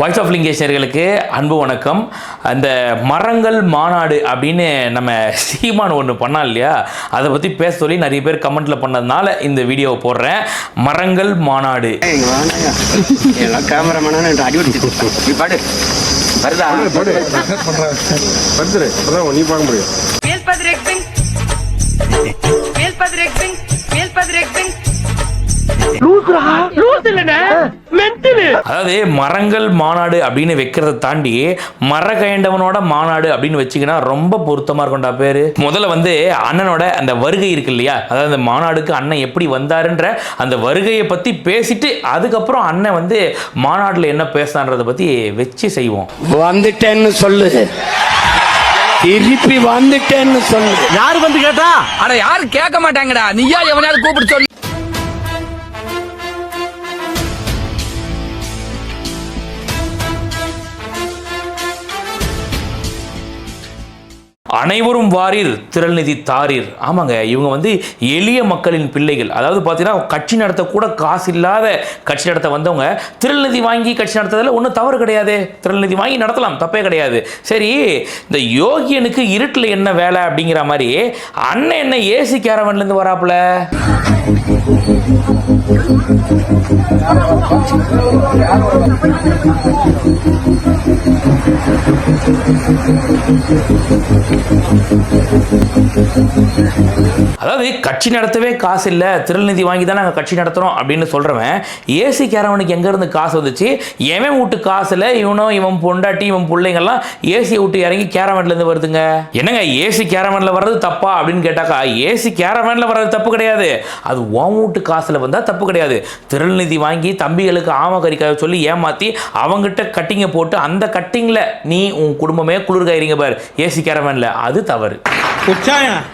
Voice of லிங்கேஷர்களுக்கு அன்பு வணக்கம். அந்த மரங்கள் மாநாடு அப்படின்னு நம்ம சீமான் ஒன்று பண்ணா இல்லையா? அதை பற்றி பேச சொல்லி நிறைய பேர் கமெண்ட்டில் பண்ணதுனால இந்த வீடியோவை போடுறேன். மரங்கள் மாநாடு. வருதா? நீ பார்க்க முடியும். அதாவது மரங்கள் மாநாடு அப்படின்னு வைக்கிறத தாண்டி மரகைண்டவனோட மாநாடு அப்படின்னு வச்சிங்கன்னா ரொம்ப பொருத்தமாக இருக்கும்டா பேர். முதல்ல வந்து அண்ணனோட அந்த வருகை இருக்கு இல்லையா? அதாவது அந்த மாநாடுக்கு அண்ணன் எப்படி வந்தாருன்ற அந்த வருகையை பற்றி பேசிட்டு அதுக்கப்புறம் அண்ணன் வந்து மாநாட்டில் என்ன பேசினான்றதை பற்றி வச்சு செய்வோம். வந்துட்டேன்னு சொல்லு. திருப்பி வந்துட்டேன்னு சொல்லு. யாரு வந்து கேட்டா? அட யாரும் கேட்க மாட்டாங்கடா. நீயா எவனாவது கூப்பிட்டு சொல்லு. அனைவரும் வாரீர் திரள்நிதி தாரீர். ஆமாங்க இவங்க வந்து எளிய மக்களின் பிள்ளைகள். அதாவது பார்த்தீங்கன்னா கட்சி நடத்த கூட காசு இல்லாத கட்சி நடத்த வந்தவங்க திரள்நிதி வாங்கி கட்சி நடத்துறதுல ஒன்றும் தவறு கிடையாது. திரள்நிதி வாங்கி நடத்தலாம் தப்பே கிடையாது. சரி இந்த யோகியனுக்கு இருட்டில் என்ன வேலை அப்படிங்கிற மாதிரி அண்ணன் என்ன ஏசி கேரவன்லேருந்து வராப்புல? அதாவது கட்சி நடத்தவே காசு இல்லை திருநிதி வாங்கி தான் நாங்கள் கட்சி நடத்துகிறோம் அப்படின்னு சொல்கிறவன் ஏசி கேரவனுக்கு எங்கேருந்து காசு வந்துச்சு? எவன் வீட்டு காசில் இவனும் இவன் பொண்டாட்டி இவன் பிள்ளைங்கள்லாம் ஏசியை விட்டு இறங்கி கேரவன்லேருந்து வருதுங்க. என்னங்க ஏசி கேரவனில் வர்றது தப்பா அப்படின்னு கேட்டாக்கா ஏசி கேரவனில் வர்றது தப்பு கிடையாது. அது உன் வீட்டு காசில் வந்தால் தப்பு கிடையாது. திருநிதி வாங்கி தம்பிகளுக்கு ஆமகரிக்காக சொல்லி ஏமாற்றி அவங்ககிட்ட கட்டிங்கை போட்டு அந்த கட்டிங்கில் நீ உன் குடும்பமே குளிர்காயிருங்க பார். ஏசி கேரவனில் அது தவறு.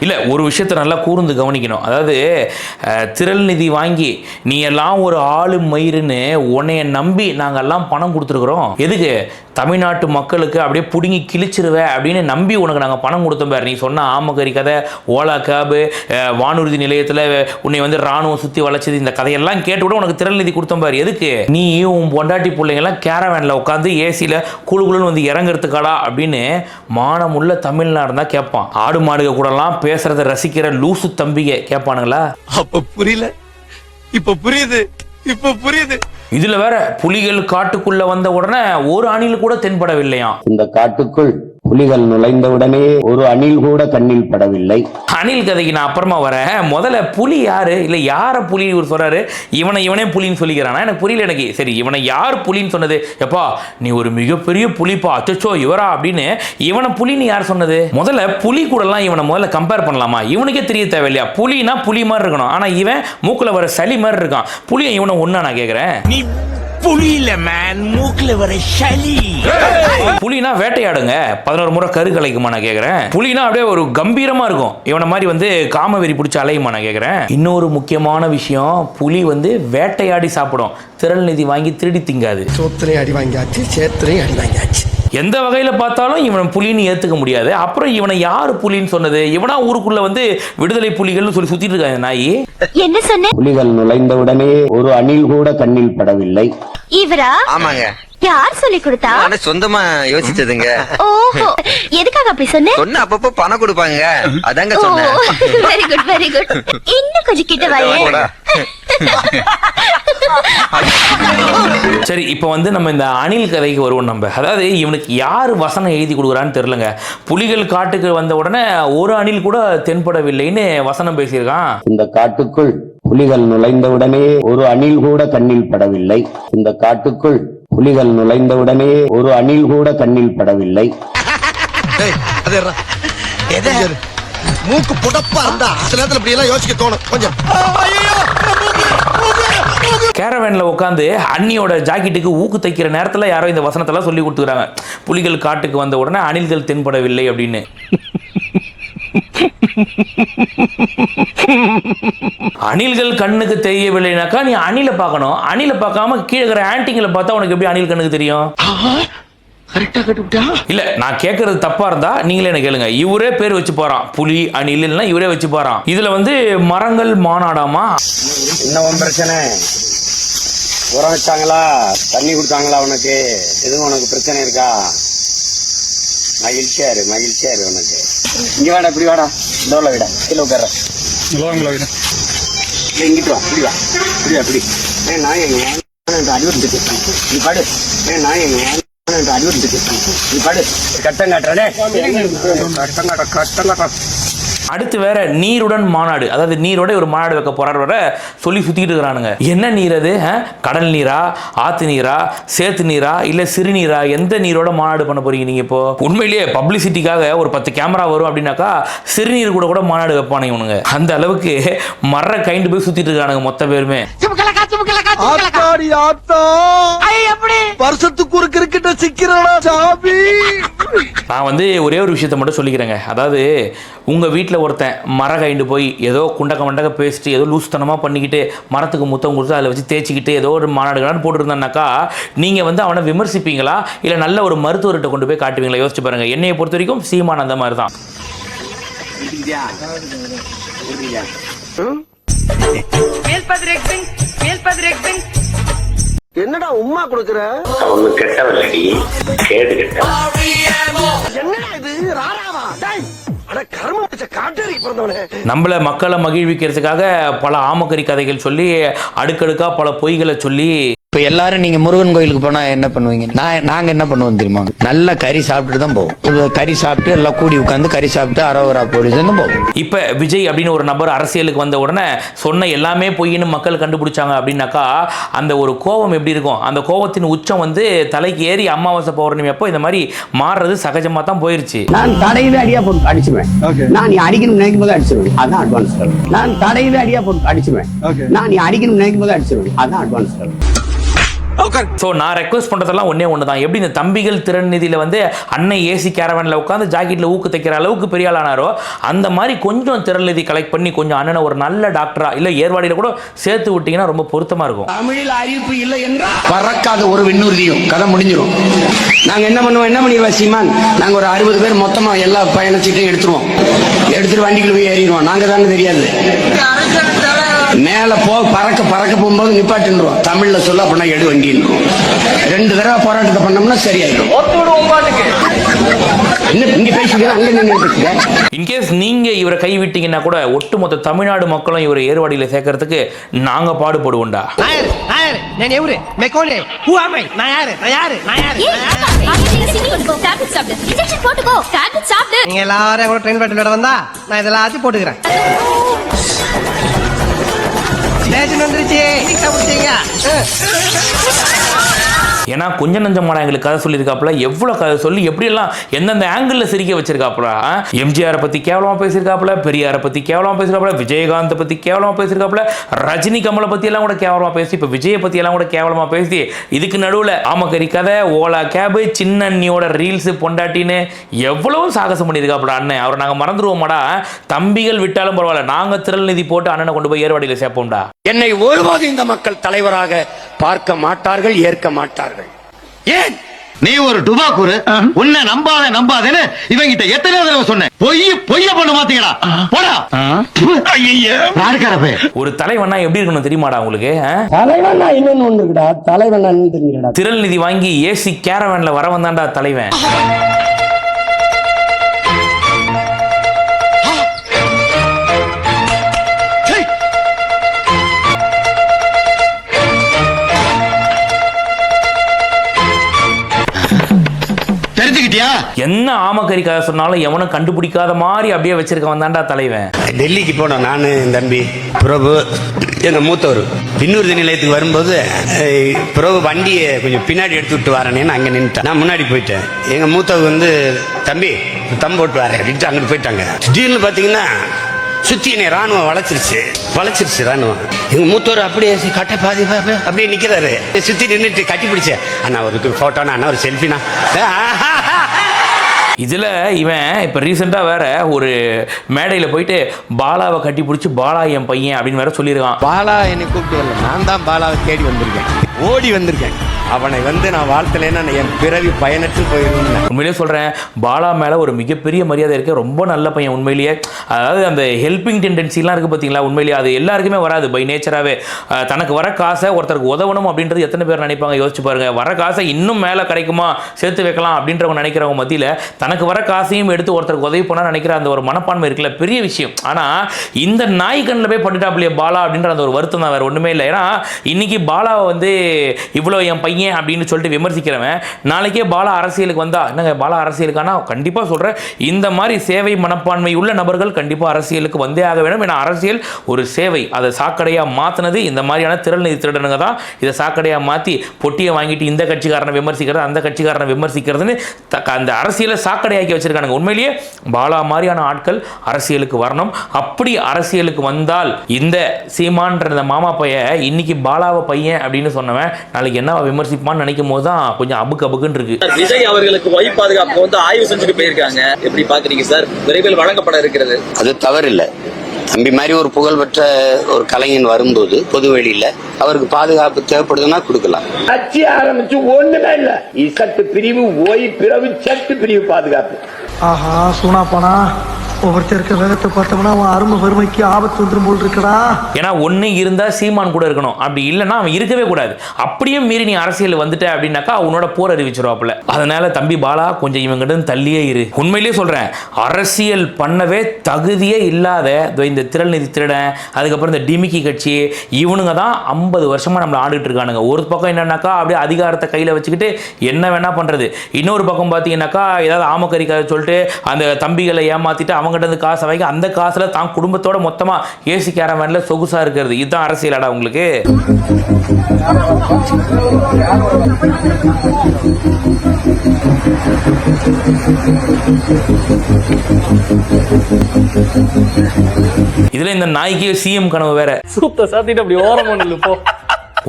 இல்ல ஒரு விஷயத்தை நல்லா கூர்ந்து கவனிக்கணும். அதாவது திரள் நிதி வாங்கி நீ எல்லாம் ஒரு ஆளு மயிருன்னு உன்னைய நம்பி நாங்கெல்லாம் பணம் கொடுத்துருக்குறோம். எதுக்கு? தமிழ்நாட்டு மக்களுக்கு அப்படியே பிடுங்கி கிழிச்சிருவ அப்படின்னு நம்பி உனக்கு நாங்கள் பணம் கொடுத்தோம் பாரு. நீ சொன்ன ஆமகரி கதை ஓலா கேபு வானூர்தி நிலையத்தில் உன்னை வந்து ராணுவம் சுற்றி வளைச்சது இந்த கதையெல்லாம் கேட்டு கூட உனக்கு திரள் நிதி கொடுத்தோம் பாரு. எதுக்கு? நீ உன் பொண்டாட்டி பிள்ளைங்கெல்லாம் கேரவேனில் உட்காந்து ஏசியில் குழு குழுன்னு வந்து இறங்குறதுக்காடா? அப்படின்னு மானமுள்ள தமிழ்நாடு தான் கேட்பான் ஆடு மாடு மாடுக கூடலாம் பேசுறத ரசிக்கிற லூசு தம்பிக கேட்பானுங்களா அப்ப புரியல. இப்ப புரியுது. இப்ப புரியுது. இதுல வேற புலிகள் காட்டுக்குள்ள வந்த உடனே ஒரு அணில் கூட தென்படவில்லையாம். இந்த காட்டுக்குள் புலிகள் நுழைந்தவுடனே ஒரு அணில் கூட கண்ணில் படவில்லை. அணில் கதைக்கு நான் அப்புறமா வரேன். முதல்ல புலி யாரு? இல்ல யார புலி இவர் சொல்றாரு? இவனை இவனே புலின்னு சொல்லிக்கிறானா? எனக்கு புரியல எனக்கு. சரி இவனை யார் புலின்னு சொன்னது? எப்பா நீ ஒரு மிகப்பெரிய புலிப்பா. அச்சச்சோ இவரா அப்படின்னு இவனை புலின்னு யார் சொன்னது? முதல்ல புலி கூடலாம் இவனை முதல்ல கம்பேர் பண்ணலாமா? இவனுக்கே தெரிய தேவையில்லையா? புலினா புலி மாதிரி இருக்கணும். ஆனா இவன் மூக்குல வர சளி மாதிரி இருக்கான். புலியை இவனை ஒண்ணா நான் கேக்குறேன்? நீ புரியல மேன் மூக்குல வர சளி. புலினா வேட்டையாடுங்க. பதினோரு முறை கரு கலைக்குமா நான் கேட்குறேன் புலினா அப்படியே ஒரு கம்பீரமா இருக்கும். இவனை மாதிரி வந்து காமவெறி பிடிச்சி அலையுமா நான் கேட்குறேன் இன்னொரு முக்கியமான விஷயம் புலி வந்து வேட்டையாடி சாப்பிடும். திரள் நிதி வாங்கி திருடி திங்காது. சோத்திரையும் அடி வாங்கியாச்சு சேத்திரையும் அடி வாங்கியாச்சு. எந்த வகையில் பார்த்தாலும் இவன் புலின்னு ஏற்றுக்க முடியாது. அப்புறம் இவனை யார் புலின்னு சொன்னது? இவனா ஊருக்குள்ள வந்து விடுதலை புலிகள்னு சொல்லி சுத்திட்டு இருக்காங்க நாய். என்ன சொன்ன? புலிகள் நுழைந்தவுடனே ஒரு அணில் கூட கண்ணில் படவில்லை. இவரா? ஆமாங்க. யார் சொல்லி கொடுத்தா? நானே சொந்தமா யோசிச்சதுங்க. ஓஹோ. எதுக்காக அப்படி சொன்ன? சொன்ன அப்பப்போ பணம் கொடுப்பாங்க. அதாங்க சொன்னேன் வெரி குட் வெரி குட் இன்னும் கொஞ்சம் கிட்ட வாயே. சரி இப்போ வந்து நம்ம இந்த அணில் கதைக்கு வருவோம் நம்ம. அதாவது இவனுக்கு யார் வசனம் எழுதி கொடுக்குறான்னு தெரிலங்க புலிகள் காட்டுக்கு வந்த உடனே ஒரு அணில் கூட தென்படவில்லைன்னு வசனம் பேசியிருக்கான். இந்த காட்டுக்குள் புலிகள் நுழைந்தவுடனே ஒரு அணில் கூட கண்ணில் படவில்லை. இந்த காட்டுக்குள் புலிகள் நுழைந்தவுடனே ஒரு அணில் கூட கண்ணில் படவில்லை. மூக்கு புடப்பா இருந்தா சில நேரத்துல இப்படி எல்லாம் யோசிக்க தோணும். கொஞ்சம். கேரவேனில் உட்காந்து அண்ணியோட ஜாக்கெட்டுக்கு ஊக்கு தைக்கிற நேரத்தில் யாரோ இந்த வசனத்தெல்லாம் சொல்லி கொடுத்துக்கிறாங்க. புலிகள் காட்டுக்கு வந்த உடனே அணில்கள் தென்படவில்லை அப்படின்னு. அணில்கள் கண்ணுக்கு தெரியவில்லைனாக்கா நீ அணிலை பார்க்கணும். அணிலை பார்க்காம கீழே இருக்கிற பார்த்தா உனக்கு எப்படி அணில் கண்ணுக்கு தெரியும்? இல்ல நான் கேட்கறது தப்பா இருந்தா நீங்களே என்ன கேளுங்க. இவரே பேர் வச்சு போறான். புலி அணில் இவரே வச்சு போறான். இதுல வந்து மரங்கள் மாநாடாமா என்ன உன் பிரச்சனை. உரம் வச்சாங்களா? தண்ணி கொடுத்தாங்களா உனக்கு? எதுவும் உனக்கு பிரச்சனை இருக்கா? மகிழ்ச்சியா இரு மகிழ்ச்சியா இரு உனக்கு. இங்க வாடா இப்படி வாடா. டோர்ல விட. கீழே உட்கார. இல்ல, இங்கிட்டு வா இப்படி வா இப்படி வா. இப்படி. ஏன் நான் எங்க என்று அடிவட்டு நீ பாடு. ஏன் நான் எங்க என்று அடிவட்டு நீ பாடு. கட்டம் காட்டுறதே கட்டம் காட்ட கட்டம் காட்ட அடுத்து வேற நீருடன் மாநாடு. அதாவது நீரோட ஒரு மாநாடு வைக்க போறாரு வர சொல்லி சுத்திட்டு இருக்கிறானுங்க. என்ன நீர் அது? ஆ? கடல் நீரா? ஆத்து நீரா? சேத்து நீரா? இல்ல சிறுநீரா எந்த நீரோட மாநாடு பண்ண போறீங்க நீங்க இப்போ? உண்மையிலேயே பப்ளிசிட்டிக்காக ஒரு பத்து கேமரா வரும் அப்படின்னாக்கா சிறுநீர் கூட கூட மாநாடு வைப்பானுங்க இவனுங்க. அந்த அளவுக்கு மர கைண்டு போய் சுத்திட்டு இருக்கானுங்க மொத்த பேருமே. வருஷத்துக்கு ஒரு கிரிக்கெட்ட சிக்கிறானா சாமி? நான் வந்து ஒரே ஒரு விஷயத்த மட்டும் சொல்லிக்கிறேங்க. அதாவது உங்கள் வீட்டில் ஒருத்தன் மர கைண்டு போய் ஏதோ குண்டக்க மண்டக்க பேசிட்டு ஏதோ லூஸ்தனமாக பண்ணிக்கிட்டு மரத்துக்கு முத்தம் கொடுத்து அதில் வச்சு தேய்ச்சிக்கிட்டு ஏதோ ஒரு மாநாடுகளான்னு போட்டுருந்தானாக்கா நீங்கள் வந்து அவனை விமர்சிப்பீங்களா? இல்லை நல்ல ஒரு மருத்துவர்கிட்ட கொண்டு போய் காட்டுவீங்களா? யோசிச்சு பாருங்கள் என்னையை பொறுத்த வரைக்கும் சீமான் அந்த மாதிரி தான் என்னடா உம்மா கொடுக்குற? அவங்க கெட்டவல்லடி கேடு கெட்ட என்னடா இது? ராராவா? அட நம்மளை மக்களை மகிழ்விக்கிறதுக்காக பல ஆமக்கறி கதைகள் சொல்லி அடுக்கடுக்காக பல பொய்களை சொல்லி இப்ப எல்லாரும் நீங்க முருகன் கோயிலுக்கு போனா என்ன பண்ணுவீங்க? நான் நாங்க என்ன பண்ணுவோம் தெரியுமா? நல்ல கறி சாப்பிட்டுட்டு தான் போவோம். கறி சாப்பிட்டு எல்லாம் கூடி உட்காந்து கறி சாப்பிட்டு அரோவரா போலீஸ் தான் போவோம். இப்போ விஜய் அப்படின்னு ஒரு நபர் அரசியலுக்கு வந்த உடனே சொன்ன எல்லாமே பொய்ன்னு மக்கள் கண்டுபிடிச்சாங்க அப்படின்னாக்கா அந்த ஒரு கோபம் எப்படி இருக்கும்? அந்த கோபத்தின் உச்சம் வந்து தலைக்கு ஏறி அமாவாசை பௌர்ணமி அப்போ இந்த மாதிரி மாறுறது சகஜமாக தான் போயிருச்சு. நான் தடையில அடியா போட்டு அடிச்சுவேன். நான் நீ அடிக்கணும் நினைக்கும் போது அடிச்சிருவேன். அதான் அட்வான்ஸ் நான் தடையில அடியா போட்டு அடிச்சுவேன். நான் நீ அடிக்கணும் நினைக்கும் போது அடிச்சிருவேன். அதான் அட்வான்ஸ் ஸோ நான் ரெக்வஸ்ட் பண்ணுறதெல்லாம் ஒன்றே ஒன்று தான் எப்படி இந்த தம்பிகள் திறன் நிதியில் வந்து அன்னை ஏசி கேரவனில் உட்காந்து ஜாக்கெட்டில் ஊக்கு தைக்கிற அளவுக்கு பெரிய ஆளானாரோ அந்த மாதிரி கொஞ்சம் திறன் நிதி கலெக்ட் பண்ணி கொஞ்சம் அண்ணனை ஒரு நல்ல டாக்டரா இல்லை ஏர்வாடியில் கூட சேர்த்து விட்டீங்கன்னா ரொம்ப பொருத்தமாக இருக்கும். தமிழில் அறிவிப்பு இல்லை என்றால்? பறக்காத ஒரு விண்ணுறுதியும் கதை முடிஞ்சிடும் நாங்க என்ன பண்ணுவோம்? என்ன பண்ணிடுவோம் சீமான்? நாங்க ஒரு அறுபது பேர் மொத்தமா எல்லா பயணச்சீட்டையும் எடுத்துருவோம். எடுத்துட்டு வண்டிக்குள்ள போய் ஏறிடுவோம். நாங்க தானே தெரியாது. மேல போ பறக்க பறக்க போகும்போது நிப்பாட்டின்றோம் தமிழ்ல சொல்ல அப்படின்னா எடு வண்டின்றோம் ரெண்டு தடவை போராட்டத்தை பண்ணோம்னா சரியாயிடும். இன்கேஸ் நீங்கள் இவரை கைவிட்டீங்கன்னா கூட ஒட்டுமொத்த தமிழ்நாடு மக்களும் இவரை ஏர்வாடியில் சேர்க்கறதுக்கு நாங்கள் பாடுபடுவோம்டா. நீங்க எல்லாரும் ட்ரெயின் பேட்டில் வந்தா நான் இதெல்லாத்தையும் போட்டுக்கிறேன். ஸ்டேஷன் வந்துருச்சு பிடிச்சீங்க ஏன்னா கொஞ்சம் நஞ்சமான எங்களுக்கு கதை சொல்லியிருக்காப்புல. எவ்வளோ கதை சொல்லி எப்படியெல்லாம் எந்தெந்த ஆங்கிளில் சிரிக்க வச்சிருக்காப்புல எம்ஜிஆரை பற்றி கேவலமாக பேசியிருக்காப்புல பெரியாரை பற்றி கேவலமாக பேசியிருக்காப்புல விஜயகாந்தை பற்றி கேவலமாக பேசியிருக்காப்புல ரஜினி கமலை பற்றி எல்லாம் கூட கேவலமாக பேசி இப்போ விஜயை பற்றி எல்லாம் கூட கேவலமாக பேசி இதுக்கு நடுவில் ஆமக்கறி கதை ஓலா கேபு சின்ன அண்ணியோட ரீல்ஸு பொண்டாட்டின்னு எவ்வளவோ சாகசம் பண்ணியிருக்காப்புல அண்ணன். அவரை நாங்கள் மறந்துடுவோமாடா தம்பிகள் விட்டாலும் பரவாயில்ல. நாங்கள் திரள் நிதி போட்டு அண்ணனை கொண்டு போய் ஏர்வாடியில் சேர்ப்போம்டா. என்னை ஒருபோது இந்த மக்கள் தலைவராக பார்க்க மாட்டார்கள் ஏற்க மாட்டார்கள். ஏன்? நீ ஒரு டுபாக்கூரு உன்னை நம்பாத நம்பாதேன்னு இவங்கிட்ட எத்தனை தடவை சொன்னேன். பொய் பொய்ய பண்ண மாத்தீங்கடா போடா. ஐயா யாருக்காரப்பே ஒரு தலைவனா எப்படி இருக்கணும் தெரியுமாடா உங்களுக்கு? தலைவனா இன்னொன்னு ஒண்ணு இருக்குடா. தலைவனா தெரிஞ்சுடா திரள் நிதி வாங்கி ஏசி கேரவேன்ல வர வந்தான்டா தலைவன். தெரிஞ்சுக்கிட்டியா என்ன ஆமக்கறி கதை சொன்னாலும் எவனும் கண்டுபிடிக்காத மாதிரி அப்படியே வச்சிருக்க வந்தான்டா தலைவன். டெல்லிக்கு போனோம் நான் தம்பி பிரபு எங்க மூத்தவர். பின்னூர்தி நிலையத்துக்கு வரும்போது பிரபு வண்டியை கொஞ்சம் பின்னாடி எடுத்து விட்டு வரேன்னு அங்கே நின்றுட்டேன் நான் முன்னாடி போயிட்டேன். எங்க மூத்தவர் வந்து தம்பி தம் போட்டு வரேன். அப்படின்ட்டு அங்கிட்டு போயிட்டாங்க. திடீர்னு பார்த்தீங்கன்னா சுத்தி என்னை ராணுவம் வளைச்சிருச்சு. வளைச்சிருச்சு ராணுவம் எங்க மூத்தவர் அப்படியே கட்ட பாதி அப்படியே நிக்கிறாரு. சுத்தி நின்றுட்டு கட்டி பிடிச்சேன். அண்ணா ஒரு போட்டோனா அண்ணா ஒரு செல்ஃபினா இதில் இவன் இப்போ ரீசெண்டாக வேற ஒரு மேடையில் போயிட்டு பாலாவை கட்டி பிடிச்சி பாலா என் பையன் அப்படின்னு வேற சொல்லியிருக்கான். பாலா என்னை கூப்பிட்டு வரல. நான் தான் பாலாவை தேடி வந்திருக்கேன். ஓடி வந்திருக்கேன். அவனை வந்து நான் வாழ்த்தலைன்னா என் பிறவி பயனற்று போயிருந்தேன் உண்மையிலேயே சொல்கிறேன் பாலா மேலே ஒரு மிகப்பெரிய மரியாதை இருக்குது ரொம்ப நல்ல பையன் உண்மையிலேயே. அதாவது அந்த ஹெல்பிங் டெண்டன்சிலாம் இருக்குது பார்த்தீங்களா உண்மையிலேயே அது எல்லாருக்குமே வராது. பை நேச்சராகவே தனக்கு வர காசை ஒருத்தருக்கு உதவணும் அப்படின்றது எத்தனை பேர் நினைப்பாங்க? யோசிச்சு பாருங்க. வர காசை இன்னும் மேலே கிடைக்குமா? சேர்த்து வைக்கலாம் அப்படின்றவங்க நினைக்கிறவங்க மத்தியில் தனக்கு வர காசையும் எடுத்து ஒருத்தருக்கு உதவி பண்ணால் நினைக்கிற அந்த ஒரு மனப்பான்மை இருக்குல்ல? பெரிய விஷயம். ஆனால் இந்த நாய் கண்ணில் போய் பண்ணிட்டாப்லையே பாலா அப்படின்ற அந்த ஒரு வருத்தம் தான் வேறு ஒன்றுமே இல்லை. ஏன்னா இன்றைக்கி பாலாவை வந்து இவ்வளோ என் பையன் அப்படின்னு சொல்லிட்டு விமர்சிக்கிறவன் நாளைக்கே பாலா அரசியலுக்கு வந்தா என்னங்க பாலா அரசியலுக்கானா? கண்டிப்பாக சொல்கிறேன் இந்த மாதிரி சேவை மனப்பான்மை உள்ள நபர்கள் கண்டிப்பாக அரசியலுக்கு வந்தே ஆக வேணும் ஏன்னா அரசியல் ஒரு சேவை. அதை சாக்கடையாக மாற்றினது இந்த மாதிரியான திரள் நிதி திருடனுங்க தான். இதை சாக்கடையாக மாற்றி பொட்டியை வாங்கிட்டு இந்த கட்சிக்காரனை விமர்சிக்கிறது அந்த கட்சிக்காரனை விமர்சிக்கிறதுன்னு த- அந்த அரசியலை சாக்கடையாக்கி வச்சிருக்கானுங்க. உண்மையிலேயே பாலா மாதிரியான ஆட்கள் அரசியலுக்கு வரணும். அப்படி அரசியலுக்கு வந்தால் இந்த சீமான்ற இந்த மாமா பையன் இன்னைக்கு பாலாவை பையன் அப்படின்னு சொன்னவன் நாளைக்கு என்ன விமர்சிப்பான்னு நினைக்கும் போது தான் கொஞ்சம் அபுக்கு அபுக்குன்னு இருக்கு. விஜய் அவர்களுக்கு ஒய் பாதுகாப்பு வந்து ஆய்வு செஞ்சுட்டு போயிருக்காங்க. எப்படி பாக்குறீங்க சார்? விரைவில் வழங்கப்பட இருக்கிறது. அது தவறில்லை. தம்பி மாதிரி ஒரு புகழ்பெற்ற ஒரு கலைஞன் வரும்போது பொது வெளியில அவருக்கு பாதுகாப்பு தேவைப்படுதுன்னா கொடுக்கலாம். கட்சி ஆரம்பிச்சு ஒண்ணுமே இல்ல. இசட்டு பிரிவு ஓய் பிறகு சட்டு பிரிவு பாதுகாப்பு. ஆஹா சூனா போனா ஒவ்வொருத்தருக்கு இருக்க வேகத்தை பார்த்தோம்னா அவன் அருமை வறுமைக்கு ஆபத்து வந்துடும் போல் இருக்கடா. ஏன்னா ஒன்று இருந்தால் சீமான் கூட இருக்கணும். அப்படி இல்லைன்னா அவன் இருக்கவே கூடாது. அப்படியே மீறி நீ அரசியல் வந்துட்ட அப்படின்னாக்கா அவனோட போர் அறிவிச்சிருவாப்புல. அதனால தம்பி பாலா கொஞ்சம் இவங்கிட்ட தள்ளியே இரு. உண்மையிலேயே சொல்கிறேன் அரசியல் பண்ணவே தகுதியே இல்லாத இந்த திரள் நிதி திருடன் அதுக்கப்புறம் இந்த டிமிக்கி கட்சி இவனுங்க தான் ஐம்பது வருஷமாக நம்மளை ஆண்டுகிட்டு இருக்கானுங்க. ஒரு பக்கம் என்னன்னாக்கா அப்படியே அதிகாரத்தை கையில் வச்சுக்கிட்டு என்ன வேணா பண்ணுறது இன்னொரு பக்கம் பார்த்தீங்கன்னாக்கா ஏதாவது ஆமக்கறி சொல்லிட்டு அந்த தம்பிகளை ஏமாத்திட்டு அவங்ககிட்ட காசை வாங்கி அந்த காசில் தான் குடும்பத்தோட மொத்தமாக ஏசி கேரவேனில் சொகுசாக இருக்கிறது. இதுதான் அரசியலாடா உங்களுக்கு? இதுல இந்த நாய்க்கு சிஎம் கனவு வேற. சூத்த சாத்திட்டு அப்படி ஓரமா நில்லு போ.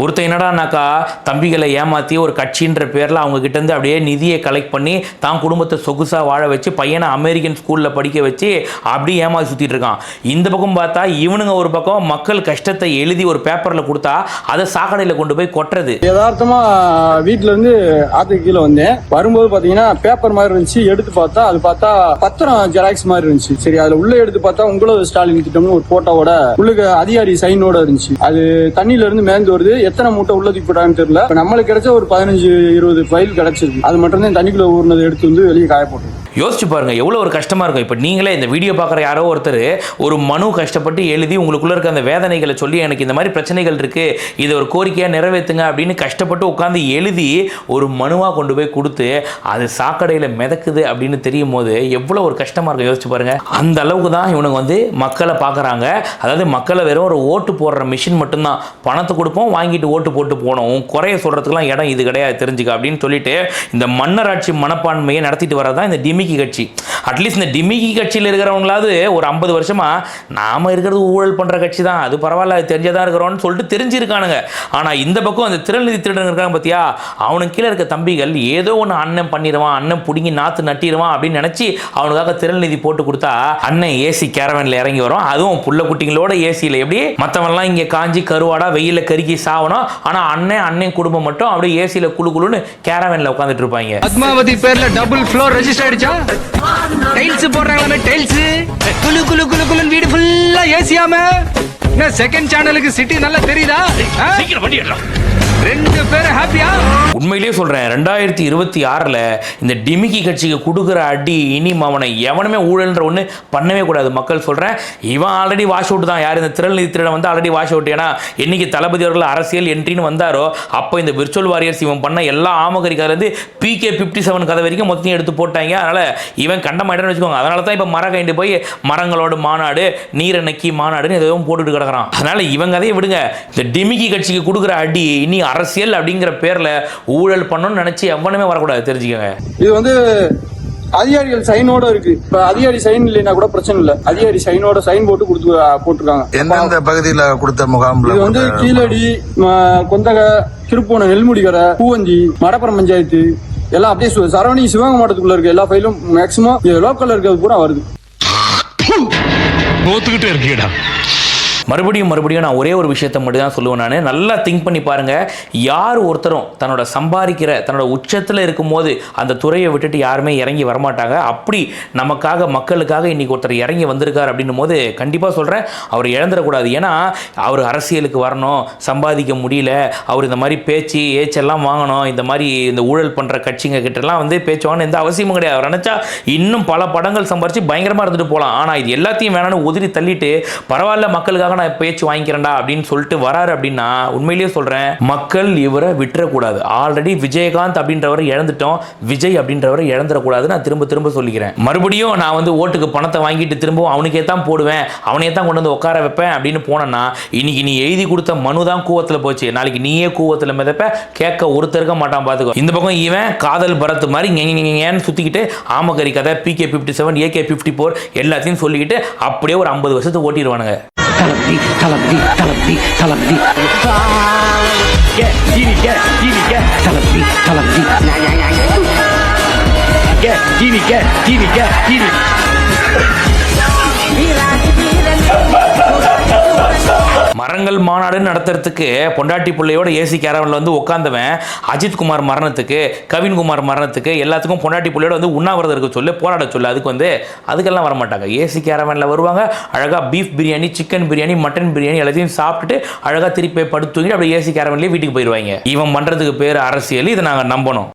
ஒருத்தன் என்னடானாக்கா தம்பிகளை ஏமாற்றி ஒரு கட்சின்ற பேரில் அவங்கக்கிட்டேருந்து அப்படியே நிதியை கலெக்ட் பண்ணி தான் குடும்பத்தை சொகுசாக வாழ வச்சு பையனை அமெரிக்கன் ஸ்கூலில் படிக்க வச்சு அப்படியே ஏமாற்றி சுற்றிட்டு இருக்கான். இந்த பக்கம் பார்த்தா இவனுங்க ஒரு பக்கம் மக்கள் கஷ்டத்தை எழுதி ஒரு பேப்பரில் கொடுத்தா அதை சாக்கடையில் கொண்டு போய் கொட்டுறது. யதார்த்தமாக வீட்டிலேருந்து ஆற்றுக்கு கீழே வந்தேன். வரும்போது பார்த்தீங்கன்னா பேப்பர் மாதிரி இருந்துச்சு. எடுத்து பார்த்தா அது பார்த்தா பத்திரம் ஜெராக்ஸ் மாதிரி இருந்துச்சு. சரி அதில் உள்ளே எடுத்து பார்த்தா உங்களோட ஸ்டாலின் திட்டம்னு ஒரு போட்டோவோட உள்ளுக்கு அதிகாரி சைனோட இருந்துச்சு. அது தண்ணியில இருந்து மேந்து வருது. எத்தனை மூட்டை உள்ள தூக்கி தெரியல. நம்மளுக்கு கிடைச்ச ஒரு பதினஞ்சு இருபது ஃபைல் கிடைச்சிருக்கு. அது மட்டும்தான் தண்ணிக்குள்ள ஊர்னதை எடுத்து வந்து வெளியே காய யோசிச்சு பாருங்க எவ்வளோ ஒரு கஷ்டமா இருக்கும். இப்போ நீங்களே இந்த வீடியோ பார்க்குற யாரோ ஒருத்தர் ஒரு மனு கஷ்டப்பட்டு எழுதி உங்களுக்குள்ள இருக்க அந்த வேதனைகளை சொல்லி எனக்கு இந்த மாதிரி பிரச்சனைகள் இருக்கு இது ஒரு கோரிக்கையாக நிறைவேற்றுங்க அப்படின்னு கஷ்டப்பட்டு உட்காந்து எழுதி ஒரு மனுவாக கொண்டு போய் கொடுத்து அது சாக்கடையில் மிதக்குது அப்படின்னு தெரியும் போது எவ்வளோ ஒரு கஷ்டமா இருக்கும். யோசிச்சு பாருங்க. அந்த அளவுக்கு தான் இவனுங்க வந்து மக்களை பார்க்குறாங்க. அதாவது மக்களை வெறும் ஒரு ஓட்டு போடுற மிஷின் மட்டும்தான். பணத்தை கொடுப்போம் வாங்கிட்டு ஓட்டு போட்டு போனோம். குறைய சொல்கிறதுக்குலாம் இடம் இது கிடையாது தெரிஞ்சுக்க அப்படின்னு சொல்லிட்டு இந்த மன்னராட்சி மனப்பான்மையை நடத்திட்டு வரதான் இந்த டிமிக்கி கட்சி. அட்லீஸ்ட் இந்த டிமிக்கி கட்சியில் இருக்கிறவங்களாவது ஒரு ஐம்பது வருஷமாக நாம் இருக்கிறது ஊழல் பண்ணுற கட்சி தான். அது பரவாயில்ல அது தெரிஞ்சதா இருக்கிறோம்னு சொல்லிட்டு தெரிஞ்சிருக்கானுங்க. ஆனால் இந்த பக்கம் அந்த திரள்நிதி திருடன் இருக்காங்க பார்த்தியா அவனுக்கு கீழே இருக்க தம்பிகள் ஏதோ ஒன்று அண்ணன் பண்ணிடுவான் அண்ணன் பிடுங்கி நாற்று நட்டிடுவான் அப்படின்னு நினச்சி அவனுக்காக திரள்நிதி போட்டு கொடுத்தா அண்ணன் ஏசி கேரவனில் இறங்கி வரும். அதுவும் புள்ள குட்டிங்களோட ஏசியில். எப்படி? மற்றவன்லாம் இங்கே காஞ்சி கருவாடா வெயிலில் கருக்கி சாவணும். ஆனால் அண்ணன் அண்ணன் குடும்பம் மட்டும் அப்படியே ஏசியில் குழு குழுன்னு கேரவனில் உட்காந்துட்டு இருப்பாங்க. பத்மாவதி பேரில் டபுள் ஃப்ளோர் ரெஜிஸ்டர் ஆயிடுச்சா டைல்ஸ் போடுறாங்களே டைல்ஸ் குலு குலு குலு குலுன்னு வீடு ஃபுல்லா ஏசியாம. என்ன செகண்ட் சேனலுக்கு சிட்டி நல்லா தெரியுதா? ரெண்டு பேரும் ஹாப்பியா உண்மையிலேயே சொல்கிறேன் ரெண்டாயிரத்தி இருபத்தி ஆறில் இந்த டிமிக்கி கட்சிக்கு கொடுக்குற அடி இனி அவனை எவனுமே ஊழல்ன்ற ஒன்று பண்ணவே கூடாது. மக்கள் சொல்கிறேன் இவன் ஆல்ரெடி வாஷ் அவுட் தான். யார் இந்த திரள்நிதி திருடன் வந்து ஆல்ரெடி வாஷ் அவுட் ஏன்னா இன்றைக்கி தளபதி அவர்கள் அரசியல் என்ட்ரின்னு வந்தாரோ அப்போ இந்த விர்ச்சுவல் வாரியர்ஸ் இவன் பண்ண எல்லா ஆமகரிக்காலேருந்து பிகே ஃபிஃப்டி செவன் கதை வரைக்கும் மொத்தத்தையும் எடுத்து போட்டாங்க. அதனால் இவன் கண்டமாயிட்டான்னு வச்சுக்கோங்க. அதனால தான் இப்போ மரம் கைண்டு போய் மரங்களோட மாநாடு நீரை நக்கி மாநாடுன்னு எதுவும் போட்டுட்டு கிடக்குறான். அதனால் இவங்க கதையை விடுங்க. இந்த டிமிக்கி கட்சிக்கு கொடுக்குற அடி இனி அரசியல் அப்படிங்கிற பேரில் ஊழல் பண்ணணும்னு நினச்சி எவனுமே வரக்கூடாது தெரிஞ்சுக்கோங்க. இது வந்து அதிகாரிகள் சைனோட இருக்கு. இப்ப அதிகாரி சைன் இல்லைன்னா கூட பிரச்சனை இல்ல. அதிகாரி சைனோட சைன் போட்டு கொடுத்து போட்டிருக்காங்க. எந்தெந்த பகுதியில கொடுத்த முகாம்ல இது வந்து கீழடி கொந்தக திருப்பூணம் நெல்முடிகரை பூவந்தி மடப்புறம் பஞ்சாயத்து எல்லாம் அப்படியே சரவணி சிவகங்கை மாவட்டத்துக்குள்ள இருக்க எல்லா ஃபைலும் மேக்சிமம் லோக்கல்ல இருக்கிறது பூரா வருது. மறுபடியும் மறுபடியும் நான் ஒரே ஒரு விஷயத்தை மட்டும் தான் சொல்லுவேன் நான். நல்லா திங்க் பண்ணி பாருங்கள் யார் ஒருத்தரும் தன்னோட சம்பாதிக்கிற தன்னோட உச்சத்தில் இருக்கும்போது அந்த துறையை விட்டுட்டு யாருமே இறங்கி வரமாட்டாங்க. அப்படி நமக்காக மக்களுக்காக இன்னைக்கு ஒருத்தர் இறங்கி வந்திருக்கார் அப்படின்னும் போது கண்டிப்பாக சொல்கிறேன் அவர் இழந்துடக்கூடாது. ஏன்னா அவர் அரசியலுக்கு வரணும் சம்பாதிக்க முடியல. அவர் இந்த மாதிரி பேச்சு ஏச்செல்லாம் வாங்கணும். இந்த மாதிரி இந்த ஊழல் பண்ணுற கட்சிங்க கிட்டலாம் வந்து பேச்சு வாங்கணும் எந்த அவசியமும் கிடையாது. அவர் நினச்சா இன்னும் பல படங்கள் சம்பாரித்து பயங்கரமாக இருந்துட்டு போகலாம் ஆனால் இது எல்லாத்தையும் வேணான்னு உதிரி தள்ளிட்டு பரவாயில்ல மக்களுக்காக நான் பேச்சு வாங்கிக்கிறேன்டா அப்படின்னு சொல்லிட்டு வராரு அப்படின்னா உண்மையிலேயே சொல்கிறேன் மக்கள் இவரை விட்டுறக்கூடாது. ஆல்ரெடி விஜயகாந்த் அப்படின்றவரை இழந்துட்டோம். விஜய் அப்படின்றவரை இழந்துடக்கூடாது நான் திரும்ப திரும்ப சொல்லிக்கிறேன். மறுபடியும் நான் வந்து ஓட்டுக்கு பணத்தை வாங்கிட்டு திரும்பவும் அவனுக்கே தான் போடுவேன். அவனே தான் கொண்டு வந்து உட்கார வைப்பேன் அப்படின்னு போனேன்னா இன்னைக்கு நீ எழுதி கொடுத்த மனு தான் கூவத்தில் போச்சு. நாளைக்கு நீயே கூவத்தில் மிதப்ப கேட்க ஒருத்தர் இருக்க மாட்டான் பார்த்துக்கோ இந்த பக்கம் இவன் காதல் பரத் மாதிரி ஏன்னு சுற்றிக்கிட்டு ஆமகரி கதை PK fifty seven AK fifty four எல்லாத்தையும் சொல்லிக்கிட்டு அப்படியே ஒரு ஐம்பது வருஷத்தை ஓட்டிடுவானுங்க. talabdi, talabdi, talabdi, talabdi. Gel, giri, gel, giri, gel. Talabdi, talabdi. Gel, giri, gel, giri, gel, giri. மரங்கள் மாநாடு நடத்துறதுக்கு பொண்டாட்டி பிள்ளையோட ஏசி கேரவனில் வந்து உட்காந்தவன் அஜித் குமார் மரணத்துக்கு கவின்குமார் மரணத்துக்கு எல்லாத்துக்கும் பொண்டாட்டி பிள்ளையோட வந்து உண்ணாவிரதம் இருக்க சொல்லு போராட சொல்லு. அதுக்கு வந்து அதுக்கெல்லாம் வர மாட்டாங்க ஏசி கேரவனில் வருவாங்க. அழகாக beef biryani chicken biryani mutton biryani எல்லாத்தையும் சாப்பிட்டுட்டு அழகாக திருப்பி படுத்து தூங்கிட்டு அப்படியே ஏசி கேரவன்லேயே வீட்டுக்கு போயிடுவாங்க இவன் பண்ணுறதுக்கு பேர் அரசியல். இதை நாங்கள் நம்பணும்.